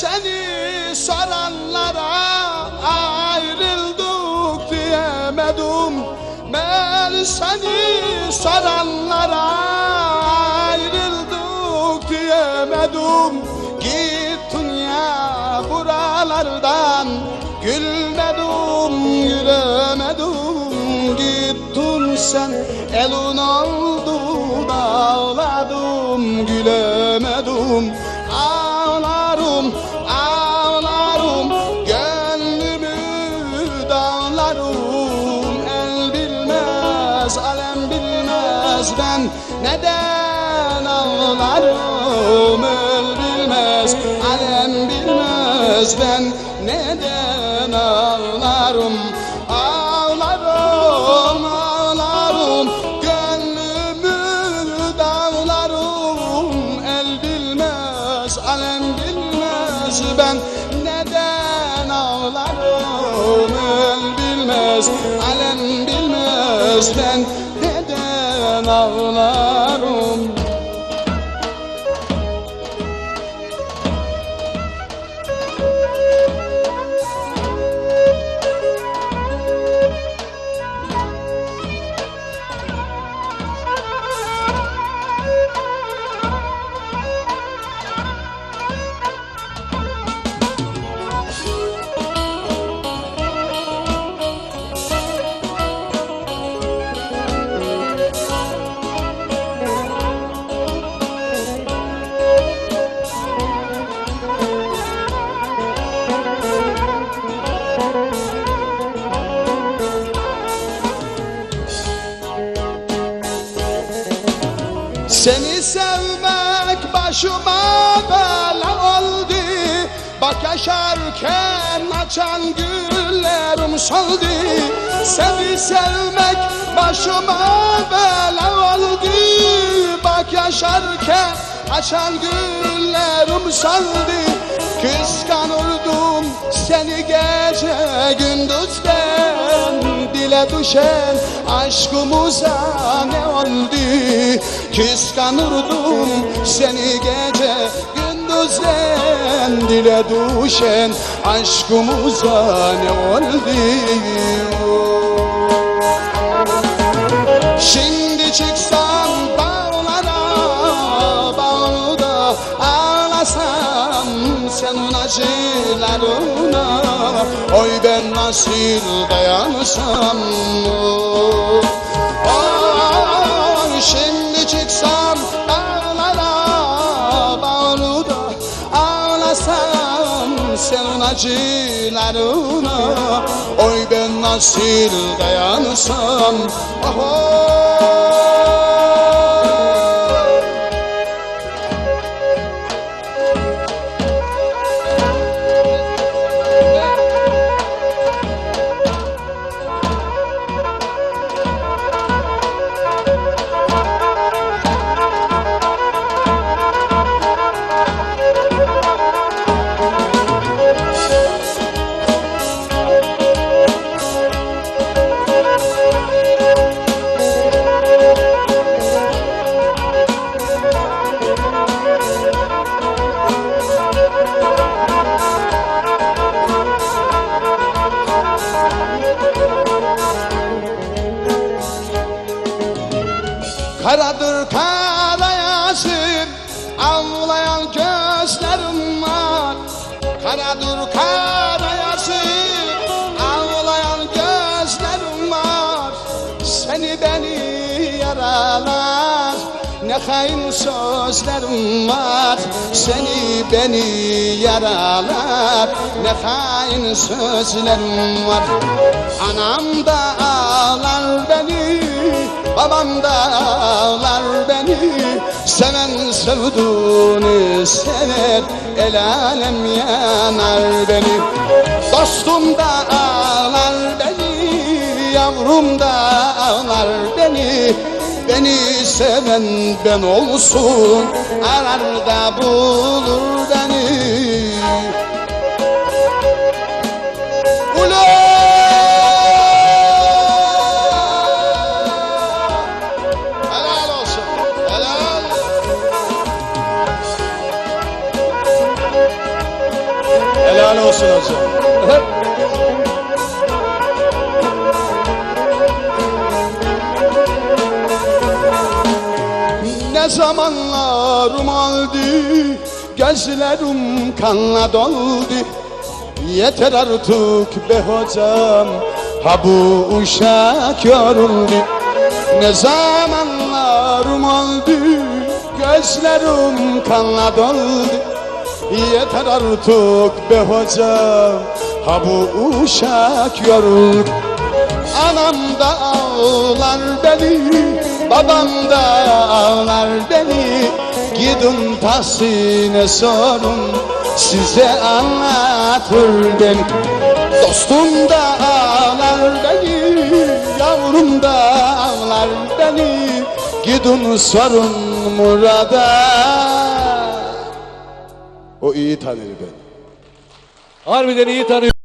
seni soranlara ayrıldık diyemedim. Ben seni soranlara ayrıldık diyemedim. Gittin ya buralardan Gülmedim, gülemedim. Gittin sen elin oldu Ağladım, gülemedim neden ağlarım El bilmez, alem bilmez Ben. Neden ağlarım Ağlarım, ağlarım. Gönlümü dağlarım El bilmez, alem bilmez Ben. Neden ağlarım El bilmez, alem bilmez Ben ağlarım Seni sevmek başıma bela oldu. Bak yaşarken açan güllerim soldu. Seni sevmek başıma bela oldu. Bak yaşarken açan güllerim soldu. Kıskanırdım seni gece gündüzden Dile düşen aşkımıza ne oldu? Kıskanırdım seni gece gündüzden Dile düşen aşkımıza ne oldu ben nasıl dayanırsam Oy şimdi çıksam dağlara Bağda ağlasam senin acılarına. Oy ben nasıl dayanırsam Oh, Karadır kara yazım Ağlayan gözlerim var. Seni beni yaralar. Ne hain sözlerim var. Seni beni yaralar. Ne hain sözlerim var. Anam da ağlar beni Babam da ağlar beni Seven sevduğunu sever El alem yanar beni. Dostum da ağlar beni Yavrum da ağlar beni Beni seven ben olsun Arar da bulur beni Helal olsun hocam. Ne zamanlarım oldu Gözlerim kanla doldu. Yeter artık be hocam Ha bu uşak yoruldu. Ne zamanlarım oldu Gözlerim kanla doldu Yeter artık be hocam. Ha bu uşak yoruldu Anam da ağlar beni Babam da ağlar beni. Gidin Tahsin'e sorun Size anlatır beni. Dostum da ağlar beni Yavrum da ağlar beni. Gidin sorun Murat'a O iyi tanır beni Harbiden iyi tanıyor.